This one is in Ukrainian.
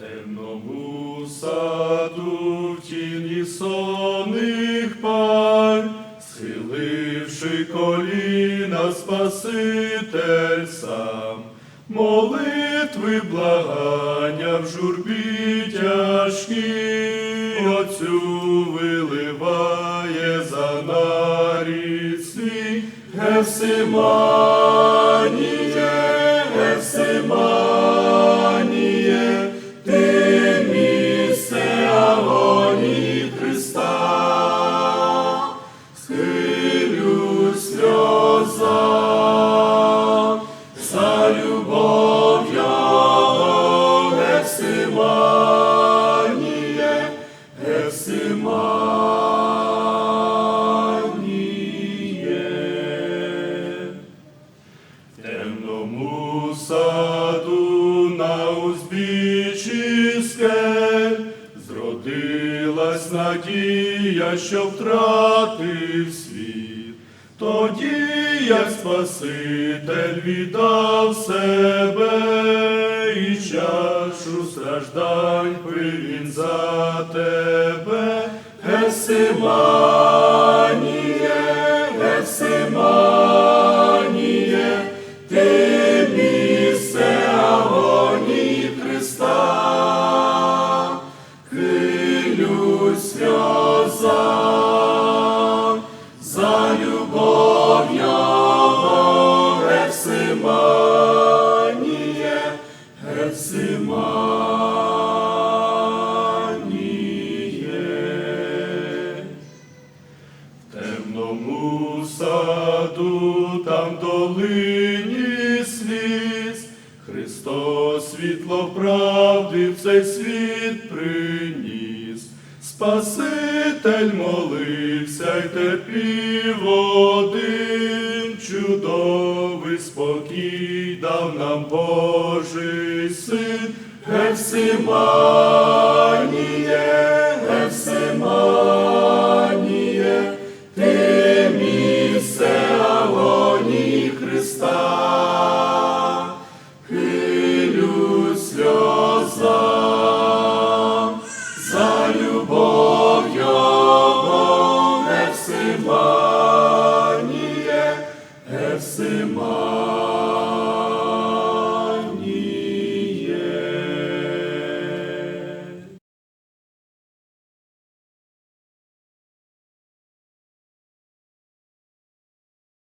темному саду в тіні сонних пар, схиливши коліна, Спаситель сам, молитви благання в журбі тяжкій, Отцю виливає за нарід свій. Гефсиманіє, Гефсиманіє. В темному саду на узбіччі скель зродилась надія, що втратив світ. Тоді, як Спаситель віддав себе і чашу страждань привін він за тебе, Гесиманіє, Його, Гефсиманіє, Гефсиманіє. В темному саду, там долині сліз, Христос світло правди в цей світ приніс. Спаситель молився й терпів один, чудовий спокій дав нам Божий син, Гефсиманіє,